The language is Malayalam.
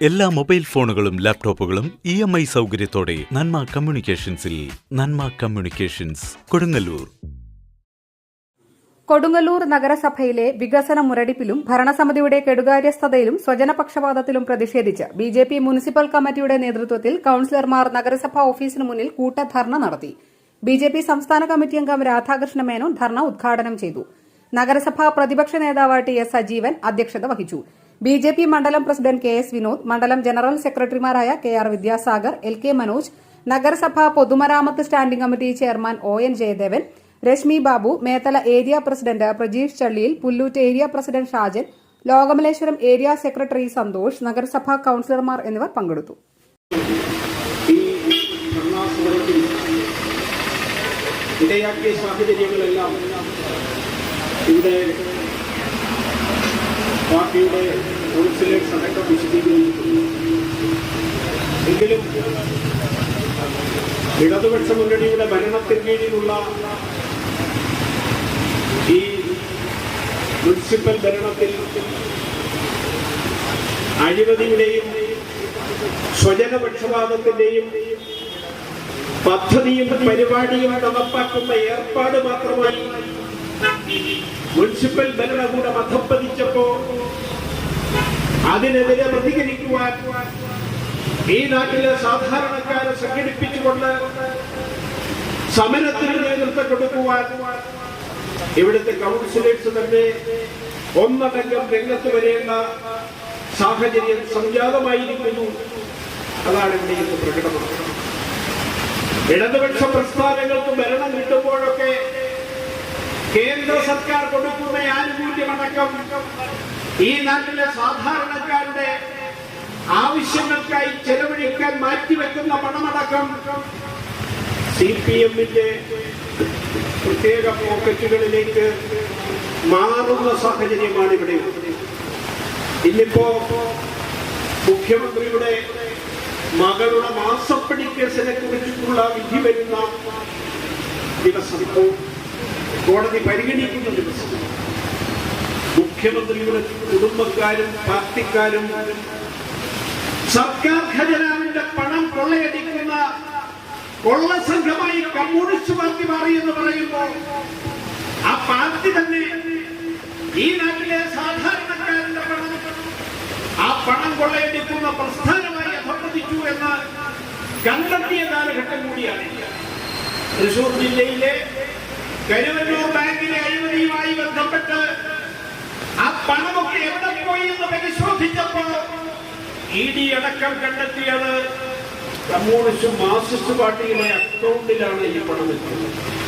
എല്ലാ മൊബൈൽ ഫോണുകളും ലാപ്ടോപ്പുകളും ഇ എം ഐ സൗകര്യത്തോടെ നന്മ കമ്മ്യൂണിക്കേഷൻസിൽ നന്മ കമ്മ്യൂണിക്കേഷൻസ് കൊടുങ്ങല്ലൂർ. കൊടുങ്ങല്ലൂർ നഗരസഭയിലെ വികസന മുരടിപ്പിലും ഭരണസമിതിയുടെ കെടുകാര്യസ്ഥതയിലും സ്വജനപക്ഷപാതത്തിലും പ്രതിഷേധിച്ച് ബി ജെ പി മുനിസിപ്പൽ കമ്മിറ്റിയുടെ നേതൃത്വത്തിൽ കൌൺസിലർമാർ നഗരസഭാ ഓഫീസിന് മുന്നിൽ കൂട്ടധർണ നടത്തി. ബി ജെ പി സംസ്ഥാന കമ്മിറ്റി അംഗം രാധാകൃഷ്ണ മേനോൻ ധർണ ഉദ്ഘാടനം ചെയ്തു. നഗരസഭാ പ്രതിപക്ഷ നേതാവ് ടി എസ് സജീവൻ അധ്യക്ഷത വഹിച്ചു. ബി ജെ പി മണ്ഡലം പ്രസിഡന്റ് കെ എസ് വിനോദ് മണ്ഡലം ജനറൽ സെക്രട്ടറിമാരായ K R Vidyasagar L K Manoj നഗരസഭാ പൊതുമരാമത്ത് standing committee chairman O N Jayadevan Reshmi Babu Methala area president Prajeesh Challiyil Pullut area president Shajan Lokamaleswaram area secretary Santhosh നഗരസഭാ കൌൺസിലർമാർ എന്നിവർ പങ്കെടുത്തു. ഇടയാക്കിയ സാഹചര്യങ്ങളെല്ലാം ഇവിടെ പാർട്ടിയുടെ കൗൺസിലേഴ്സ് അടക്കം വിശദീകരിച്ചിട്ടുണ്ട് എങ്കിലും ഇടതുപക്ഷ മുന്നണിയുടെ ഭരണത്തിന് കീഴിലുള്ള ഈ മുനിസിപ്പൽ ഭരണത്തിൽ അഴിമതിയുടെയും സ്വജനപക്ഷപാതത്തിന്റെയും പദ്ധതിയും പരിപാടിയും നടപ്പാക്കുന്ന ഏർപ്പാട് മാത്രമായി മുനിസിപ്പൽ ഭരണകൂടം അതിനെതിരെ പ്രതികരിക്കുവാൻ ഈ നാട്ടിലെ സാധാരണക്കാരെ സംഘടിപ്പിച്ചുകൊണ്ട് സമരത്തിന് നേതൃത്വം കൊടുക്കുവാൻ ഇവിടുത്തെ കൗൺസിലേഴ്സ് തന്നെ ഒന്നടങ്കം രംഗത്ത് വരേണ്ട സാഹചര്യം സംജാതമായിരിക്കുന്നു. അതാണ് ഇവിടെ ഇന്ന് പ്രകടമാക്കുന്നത് ഇടതുപക്ഷ പ്രസ്ഥാനങ്ങൾക്ക് ഭരണം കിട്ടുമ്പോഴൊക്കെ കേന്ദ്ര സർക്കാർ കൊടുക്കുന്ന ആനുകൂല്യമടക്കം ഈ നാട്ടിലെ സാധാരണക്കാരുടെ ആവശ്യങ്ങൾക്കായി ചെലവഴിക്കാൻ മാറ്റിവെക്കുന്ന പണമടക്കം സി പി എമ്മിന്റെ പ്രത്യേക പോക്കറ്റുകളിലേക്ക് മാറുന്ന സാഹചര്യമാണ് ഇവിടെ ഇന്നിപ്പോ മുഖ്യമന്ത്രിയുടെ മകളുടെ മാസപ്പടി കേസിനെ കുറിച്ചിട്ടുള്ള വിധി വരുന്ന ദിവസം കോടതി പരിഗണിക്കുന്ന ദിവസം. മുഖ്യമന്ത്രിയുടെ കുടുംബക്കാരും പാർട്ടിക്കാരും സർക്കാർ ഖജനാവിന്റെ പണം കൊള്ളയടിക്കുന്ന കൊള്ള സംഘമായി കമ്മ്യൂണിസ്റ്റ് പാർട്ടി മാറി എന്ന് പറയുമ്പോൾ ആ പാർട്ടി തന്നെ ഈ നാട്ടിലെ സാധാരണക്കാരന്റെ പണം ആ പണം കൊള്ളയടിക്കുന്ന പ്രസ്ഥാനമായി അധപ്പതിച്ചു എന്ന് കണ്ടെത്തിയ കാലഘട്ടം കൂടിയാണ്. തൃശൂർ ജില്ലയിലെ കരുവന്നൂർ ബാങ്കിലെ അഴിമതിയുമായി ബന്ധപ്പെട്ട് പണമൊക്കെ എവിടെ പോയി എന്ന് പരിശോധിച്ചപ്പോൾ ഇ അടക്കം കണ്ടെത്തിയത് കമ്മ്യൂണിസ്റ്റ് മാർക്സിസ്റ്റ് പാർട്ടിയുടെ അക്കൗണ്ടിലാണ് ഈ പണം എത്തുന്നത്